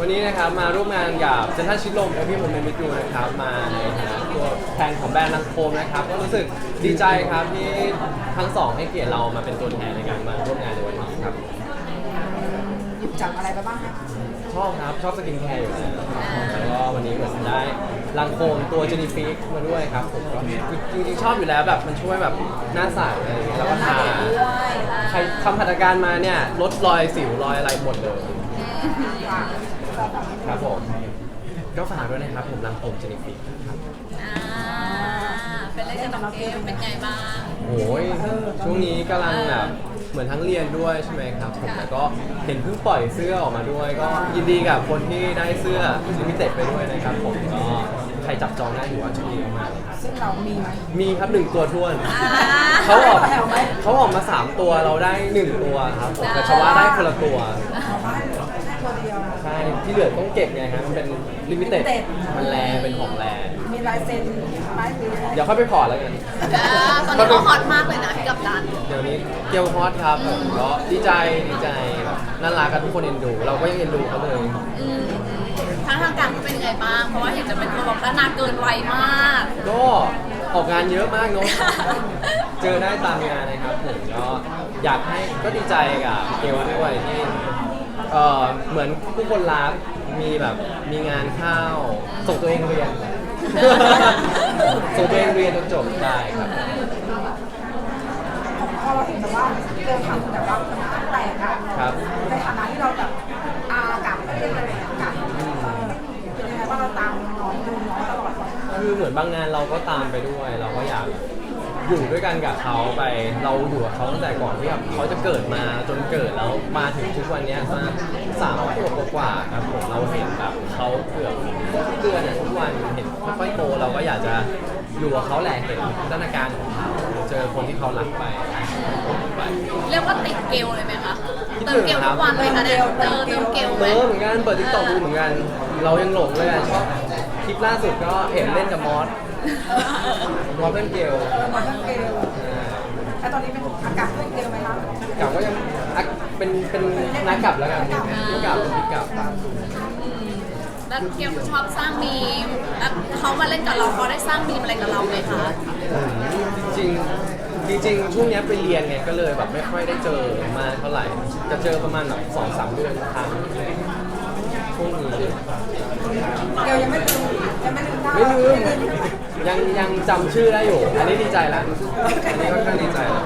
วันนี้นะครับมาร่วมงานกับเซนทรัลชิดลมและพี่ผมเมมิจูนะครับมาในฐานะตัวแทนของแบรนด์ลังโคมนะครับก็รู้สึกดีใจครับที่ทั้งสองให้เกียรติเรามาเป็นตัวแทนในการมาร่วมงานในวันนี้ครับหยิบจับอะไรไปบ้างคะชอบครับชอบสกินแคร์อยู่แล้วแล้วก็วันนี้เหมือนได้ลังโคมตัวเจนิฟิกมาด้วยครับผมก็จริงๆชอบอยู่แล้วแบบมันช่วยแบบหน้าใสอะไรอย่างเงี้ยแล้วก็ทาใครทำหัตถการมาเนี่ยลดรอยสิวรอยอะไรหมดเลย ครับผมก็ฝากด้วยนะครับผมลังโคมเจนิฟิกครับอ่าเป็นเล่นกับน้องเกมเป็นไงบ้าง โอ้ยช่วงนี้กำลังแบบเหมือนทั้งเรียนด้วยใช่ไหมครับผมแล้วก็เห็นเพิ่งปล่อยเสื้อออกมาด้วย ก็ยินดีกับคนที่ได้เสื้อลิมิเต็ดไปด้วยนะครับผมก็ใครจับจองได้ถือว่าโชคดีมากๆเลยครับซึ่งเรามีไหม มีครับหนึ่งตัวท้วน อ่า เขาออกมเขาออกมาสามตัวเราได้หนึ่งตัวครับผมแต่ชาวบ้าได้คนละตัว ตัวเดียว ใช่ที่เหลือต้องเก็บไงครับมันเป็นลิมิเต็ด limited มันแรเป็นของแรมีลายเซ็นลายมือเดี๋ยวค่อยไปขอแล้วกันอ่าตอนนี้เขาฮอตมากเลยนะพี่กับดัน เดี๋ยวนี้เกียวฮอตครับผมก็ดีใจดีใจแบบน่ารักกันทุกคนเอ็นดู เราก็ยังเอ็นดูเขาเลยอืมทางทางการเขาเป็นไงบ้าง เพราะว่าเห็นจะเป็นคนบอกด้านหนาเกินวัยมาก ก็ออกงานเยอะมากเนาะ เจอได้ตามงานนะครับผมก็อยากให้ก็ดีใจกับเกลด้วยที่ เออเหมือนผู้คนรักมีแบบมีงานเข้าส่งตัวเองเรียน ส่งตัวเองเรียนจนจบได้ครับ พอเราเห็นแบบว่าเดินทางแบบว่าคนตั้งแตกอะ ครับ ในฐานะที่เราแบบอากับไม่ได้เลยกับเออเป็นยังไงว่าเราตามน้องดูน้องตลอด คื อนบางงานเราก็ตามไปด้วย เราก็อยากอยู่ด้วยกันกับเขาไป เราอยู่กับเขาตั้งแต่ก่อนที่แบบเขาจะเกิดมาจนเกิดแล้วมาถึงทุกวันเนี้ยมาสามขวบกว่าๆครับผมเราเห็นแบบเขาเกือบทุกเดือนอะทุกวันเห็นค่อยๆโตเราก็อยากจะอยู่กับเขาแหละเห็นพัฒนาการของเขาเจอคนที่เขารักไปไปเรียกว่าติดเกลเลยไหมคะเติมเกลทุกวันเลยคะเนี่ยเติมเติมเกลไหมเออเหมือนกันเปิดทิกตอกดูเหมือนกัน เรายังหลงเลยอะชอบคลิปล่าสุดก็เห็นเล่นกับมอสมอสเล่นเกลเออมาทั้งเกลแล้วตอนนี้เป็นอากาศเพื่อนเกลไหมคะกลับก็ยังอักเป็นเป็นนักกลับแล้วกันนักกลับนักกลับแล้วเกลชอบสร้างมีมแล้วเขามาเล่นกับเราเขาได้สร้างมีมอะไรกับเราไหมคะจริงๆจริงๆ ช่วงเนี้ยไปเรียนไงก็เลยแบบไม่ค่อยได้เจอมาเท่าไหร่ จะเจอประมาณแบบสองสามเดือนครั้ง ช่วงนี้เดี๋ยวยังไม่ลืมยังไม่ลืมได้ไม่ลืมยังยังจำชื่อได้อยู่ อันนี้ดีใจละอันนี้ค่อนข้างดีใจละ